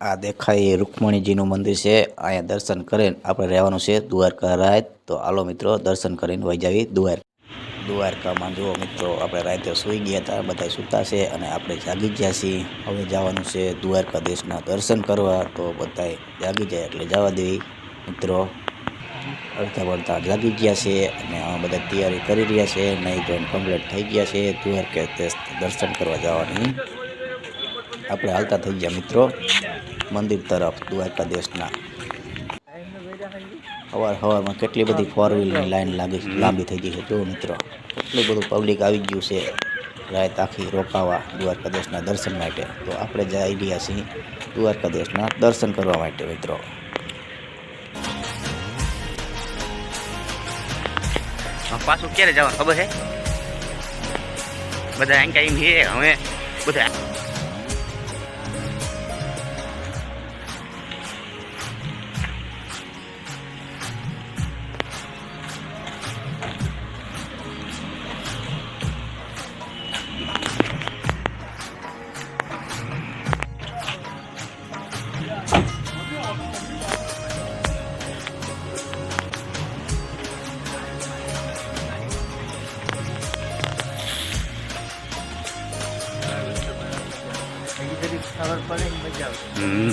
આ દેખાય એ રૂકમણીજીનું મંદિર છે. અહીંયા દર્શન કરીને આપણે રહેવાનું છે દ્વારકા રાત તો આલો મિત્રો, દર્શન કરીને વહી જાવી દ્વારકા. દ્વારકામાં જુઓ મિત્રો, આપણે રાતે સૂઈ ગયા હતા, બધા સૂતા છે અને આપણે જાગી ગયા છીએ. હવે જવાનું છે દ્વારકા દેશના દર્શન કરવા. તો બધાએ જાગી જાય એટલે જવા દેવી. મિત્રો, અડધા પડતા જાગી ગયા છે અને આ બધા તૈયારી કરી રહ્યા છે. નહીં જોઈન કમ્પ્લીટ થઈ ગયા છે. દ્વારકાધીશ દર્શન કરવા જવાની. આપણે હાલતા થઈ ગયા મિત્રો. મંદિર તરફ દ્વારકાધીશના સવાર સવારમાં કેટલી બધી ફોર વ્હીલની લાઈન લાગી લાંબી થઈ ગઈ છે. જો મિત્રો કેટલું બધું પબ્લિક આવી ગયું છે રાત આખી રોકાવા દ્વારકાધીશના દર્શન માટે. તો આપણે જઈ રહ્યા છીએ દ્વારકાધીશના દર્શન કરવા માટે મિત્રો. હા, પાછું ક્યારે જવા ખબર છે? બધા એમ કઈ હે હવે હમ.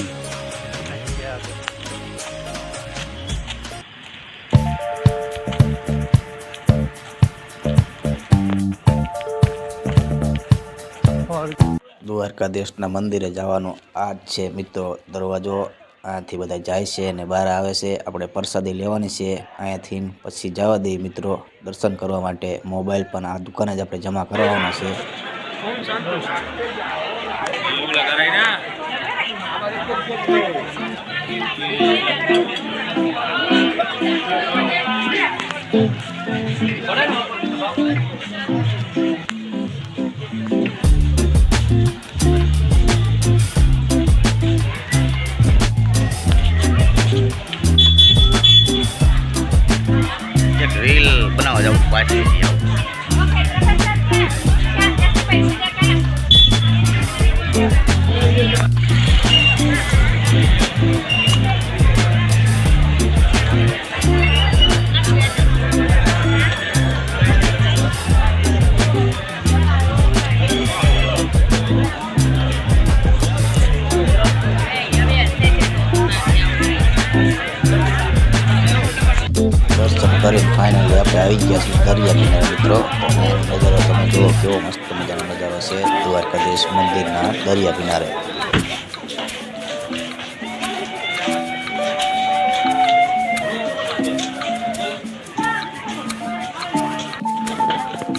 દ્વારકાધીશના મંદિરે જવાનો આ જ છે મિત્રો. દરવાજો અહીંયાથી બધા જાય છે અને બહાર આવે છે. આપણે પ્રસાદી લેવાની છે. અહીંયાથી પછી જવા દઈએ મિત્રો દર્શન કરવા માટે. મોબાઈલ પણ આ દુકાને જ આપણે જમા કરાવવાના છે. એક દર્શન કરી ફાઇનલી આપણે આવી ગયા છીએ દરિયા કિનારે મિત્રો. તો નજારો તમે જુઓ, કેવો મસ્ત મજાનો નજારો છે. દ્વારકાધીશ મંદિરના દરિયા કિનારે.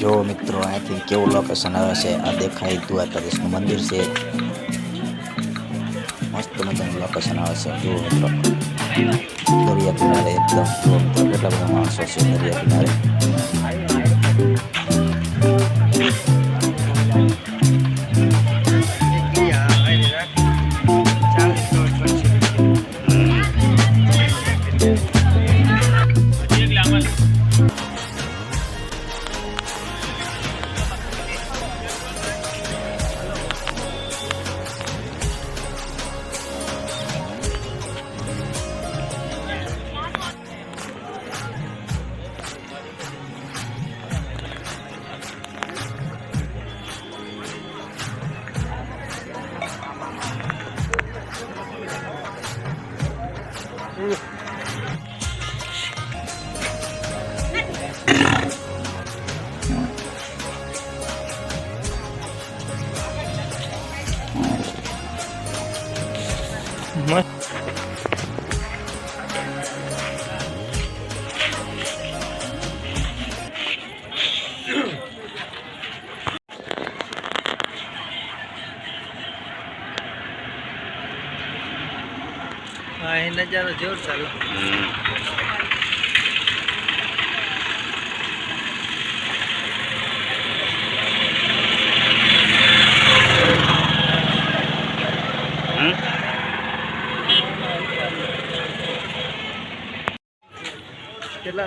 જો મિત્રો અહીંયાથી કેવું લોકેશન આવે છે. આ દેખાય દ્વારકાધીશનું મંદિર છે. મસ્ત મજાનું લોકેશન આવે છે. જુઓ મિત્રો. દરિયા કિનારે એકદમ જુઓ મિત્રો કેટલા બધા માણસો છે દરિયા 嗯。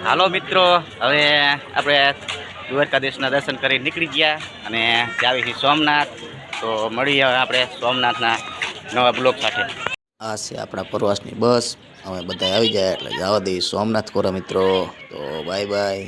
હાલો મિત્રો, હવે આપણે દ્વારકાધીશના દર્શન કરી નીકળી ગયા અને જાવી છીએ સોમનાથ. તો મળીએ હવે આપણે સોમનાથના નવા બ્લોક સાથે. આ છે આપણા પ્રવાસની બસ. અમે બધા આવી જાય એટલે જવા દઈએ. સોમનાથ કોરા મિત્રો. તો બાય બાય